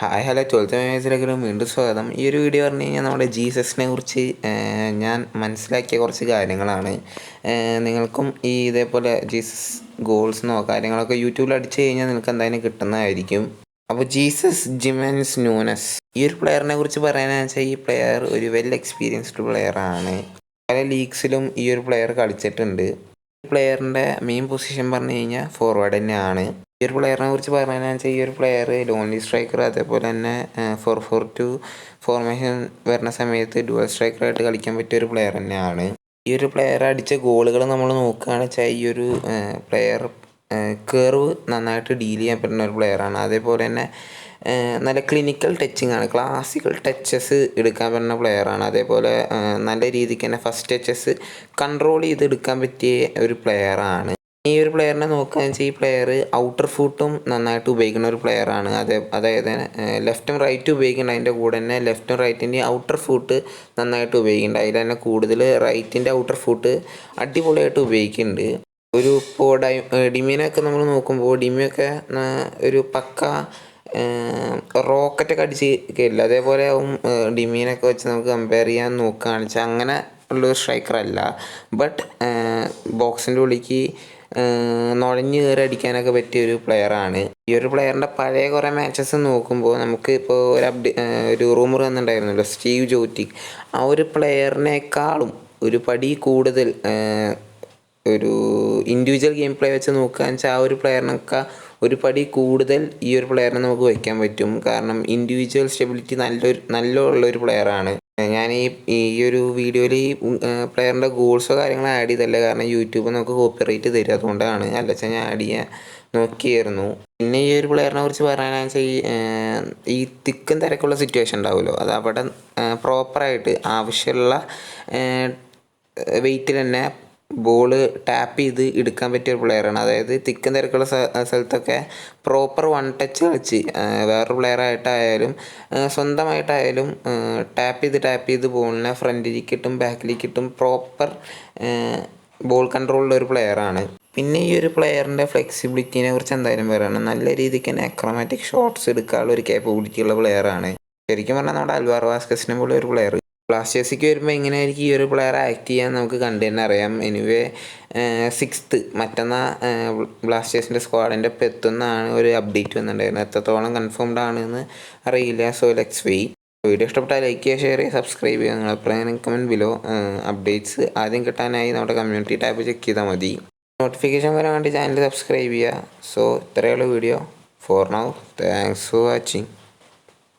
Hi hello twelfth മേജറിലേക്ക് വീണ്ടും സ്വാഗതം. ഈ ഒരു വീഡിയോ പറഞ്ഞു കഴിഞ്ഞാൽ നമ്മുടെ ജീസസിനെ കുറിച്ച് ഞാൻ മനസ്സിലാക്കിയ കുറച്ച് കാര്യങ്ങളാണ്. നിങ്ങൾക്കും ഈ ഇതേപോലെ ജീസസ് ഗോൾസിനോ കാര്യങ്ങളൊക്കെ യൂട്യൂബിൽ അടിച്ചു കഴിഞ്ഞാൽ നിങ്ങൾക്ക് എന്തായാലും കിട്ടുന്നതായിരിക്കും. അപ്പോൾ ജീസസ് ജിമൻസ് ന്യൂനസ്. ഈ ഒരു പ്ലെയറിനെ കുറിച്ച് പറയാനാണെന്ന് വെച്ചാൽ ഈ പ്ലെയർ ഒരു വെൽ എക്സ്പീരിയൻസ്ഡ് പ്ലെയർ ആണ്. പല ലീഗ്സിലും ഈ ഒരു പ്ലെയർ കളിച്ചിട്ടുണ്ട്. പ്ലെയറിന്റെ മെയിൻ പൊസിഷൻ പറഞ്ഞു കഴിഞ്ഞാൽ ഫോർവേഡ് തന്നെയാണ്. ഈ ഒരു പ്ലെയറിനെ കുറിച്ച് പറയുകയാണെന്ന് വെച്ചാൽ ഈ ഒരു പ്ലെയർ ലോൺലി സ്ട്രൈക്കർ അതേപോലെ തന്നെ ഫോർ ഫോർ ടു ഫോർമേഷൻ വരുന്ന സമയത്ത് ഡുവൽ സ്ട്രൈക്കറായിട്ട് കളിക്കാൻ പറ്റിയ ഒരു പ്ലെയർ തന്നെയാണ്. ഈ ഒരു പ്ലെയർ അടിച്ച ഗോളുകൾ നമ്മൾ നോക്കുകയാണെന്ന് വെച്ചാൽ ഈ ഒരു പ്ലെയർ കേർവ് നന്നായിട്ട് ഡീൽ ചെയ്യാൻ പറ്റുന്ന ഒരു പ്ലെയറാണ് അതേപോലെ തന്നെ നല്ല ക്ലിനിക്കൽ ടച്ചിങ് ആണ് ക്ലാസിക്കൽ ടച്ചസ് എടുക്കാൻ പറ്റുന്ന പ്ലെയറാണ് അതേപോലെ നല്ല രീതിക്ക് തന്നെ ഫസ്റ്റ് ടച്ചസ് കൺട്രോൾ ചെയ്ത് എടുക്കാൻ പറ്റിയ ഒരു പ്ലെയറാണ് ഈ ഒരു പ്ലെയറിനെ നോക്കുക വെച്ചാൽ ഈ പ്ലെയർ ഔട്ടർ ഫുട്ടും നന്നായിട്ട് ഉപയോഗിക്കുന്ന ഒരു പ്ലെയറാണ് അതേ അതായത് ലെഫ്റ്റും റൈറ്റും ഉപയോഗിക്കുന്നുണ്ട് അതിന്റെ കൂടെ തന്നെ ലെഫ്റ്റും റൈറ്റിന്റെ ഔട്ടർ ഫുട്ട് നന്നായിട്ട് ഉപയോഗിക്കുന്നുണ്ട് അതിൽ തന്നെ കൂടുതൽ റൈറ്റിന്റെ ഔട്ടർ ഫുട്ട് അടിപൊളിയായിട്ട് ഉപയോഗിക്കുന്നുണ്ട് ഒരു ഇപ്പോൾ ഡൈ ഡിമിനൊക്കെ നമ്മൾ നോക്കുമ്പോൾ ഡിമിയൊക്കെ ഒരു പക്ക റോക്കറ്റൊക്കെ അടിച്ച് കയറില്ല അതേപോലെ ഡിമീനൊക്കെ വെച്ച് നമുക്ക് കമ്പയർ ചെയ്യാൻ നോക്കുകയാണെന്ന് വെച്ചാൽ അങ്ങനെ ഉള്ളൊരു സ്ട്രൈക്കർ അല്ല. ബട്ട് ബോക്സിന്റെ ഉള്ളിലേക്ക് നുഴഞ്ഞ് കയറി അടിക്കാനൊക്കെ പറ്റിയ ഒരു പ്ലെയറാണ് ഈ ഒരു പ്ലെയറിന്റെ പഴയ കുറേ മാച്ചസ് നോക്കുമ്പോൾ നമുക്ക് ഇപ്പോൾ ഒരു അപ്ഡേ ഒരു റൂമർ വന്നിട്ടുണ്ടായിരുന്നല്ലോ സ്റ്റീവ് ജോറ്റി. ആ ഒരു പ്ലെയറിനേക്കാളും ഒരു പടി കൂടുതൽ ഒരു ഇൻഡിവിജ്വൽ ഗെയിം പ്ലേ വെച്ച് നോക്കുകയെന്ന് വെച്ചാൽ ആ ഒരു പ്ലെയറിനൊക്കെ ഒരു പടി കൂടുതൽ ഈ ഒരു പ്ലെയറിനെ നമുക്ക് വയ്ക്കാൻ പറ്റും. കാരണം ഇൻഡിവിജ്വൽ സ്റ്റെബിലിറ്റി നല്ലൊരു നല്ല ഉള്ളൊരു പ്ലെയറാണ് ഞാൻ ഈ ഈ ഒരു വീഡിയോയിൽ ഈ പ്ലെയറിന്റെ ഗോൾസോ കാര്യങ്ങളോ ആഡ് ചെയ്തല്ല കാരണം യൂട്യൂബ് നമുക്ക് കോപ്പി റേറ്റ് തരും. അതുകൊണ്ടാണ് അല്ലച്ച ഞാൻ ആഡ് ചെയ്യാൻ നോക്കിയായിരുന്നു. പിന്നെ ഈ ഒരു പ്ലെയറിനെ കുറിച്ച് പറയാനാണെന്ന് വെച്ചാൽ ഈ ഈ തിക്കും തിരക്കുള്ള സിറ്റുവേഷൻ ഉണ്ടാവുമല്ലോ. അത് അവിടെ പ്രോപ്പറായിട്ട് ആവശ്യമുള്ള വെയിറ്റിൽ തന്നെ ബോൾ ടാപ്പ് ചെയ്ത് എടുക്കാൻ പറ്റിയ ഒരു പ്ലെയറാണ് അതായത് തിക്കും തിരക്കുള്ള സ്ഥലത്തൊക്കെ പ്രോപ്പർ വൺ ടച്ച് കളിച്ച് വേറൊരു പ്ലെയറായിട്ടായാലും സ്വന്തമായിട്ടായാലും ടാപ്പ് ചെയ്ത് ടാപ്പ് ചെയ്ത് ബോളിനെ ഫ്രണ്ടിലേക്ക് ബാക്കിലേക്കിട്ടും പ്രോപ്പർ ബോൾ കൺട്രോളുള്ള ഒരു പ്ലെയറാണ് പിന്നെ ഈ ഒരു പ്ലെയറിന്റെ ഫ്ലെക്സിബിലിറ്റിനെ കുറിച്ച് എന്തായാലും പറയണം. നല്ല രീതിക്ക് തന്നെ അക്രോമാറ്റിക് ഷോട്ട്സ് എടുക്കാനുള്ള ഒരു കേപ്പബിലിറ്റി ഉള്ള പ്ലെയറാണ് ശരിക്കും പറഞ്ഞാൽ നമ്മുടെ അൽവാർ വാസ്കസിനെ പോലെ ഒരു പ്ലെയർ ബ്ലാസ്റ്റേഴ്സിക്ക് വരുമ്പോൾ എങ്ങനെയായിരിക്കും ഈ ഒരു പ്ലെയർ ആക്ട് ചെയ്യാൻ നമുക്ക് കണ്ടു തന്നെ അറിയാം. എനിവേ സിക്സ്ത്ത് മറ്റന്നാ ബ്ലാസ്റ്റേഴ്സിന്റെ സ്ക്വാഡിന്റെ ഒപ്പം എത്തുന്നതാണ് ഒരു അപ്ഡേറ്റ് വന്നിട്ടുണ്ടായിരുന്നത്. എത്രത്തോളം കൺഫേംഡ് ആണെന്ന് അറിയില്ല. സോ ലെറ്റ്സ് വെയ് വീഡിയോ ഇഷ്ടപ്പെട്ടാൽ ലൈക്ക് ചെയ്യുക ഷെയർ ചെയ്യുക സബ്സ്ക്രൈബ് ചെയ്യുക. നിങ്ങളെപ്പോഴും കമന്റ് ബിലോ അപ്ഡേറ്റ്സ് ആദ്യം കിട്ടാനായി നമ്മുടെ കമ്മ്യൂണിറ്റി ടാബ് ചെക്ക് ചെയ്താൽ മതി. നോട്ടിഫിക്കേഷൻ വരാൻ വേണ്ടി ചാനൽ സബ്സ്ക്രൈബ് ചെയ്യുക. സോ ഇത്രയുള്ള video for now thanks for watching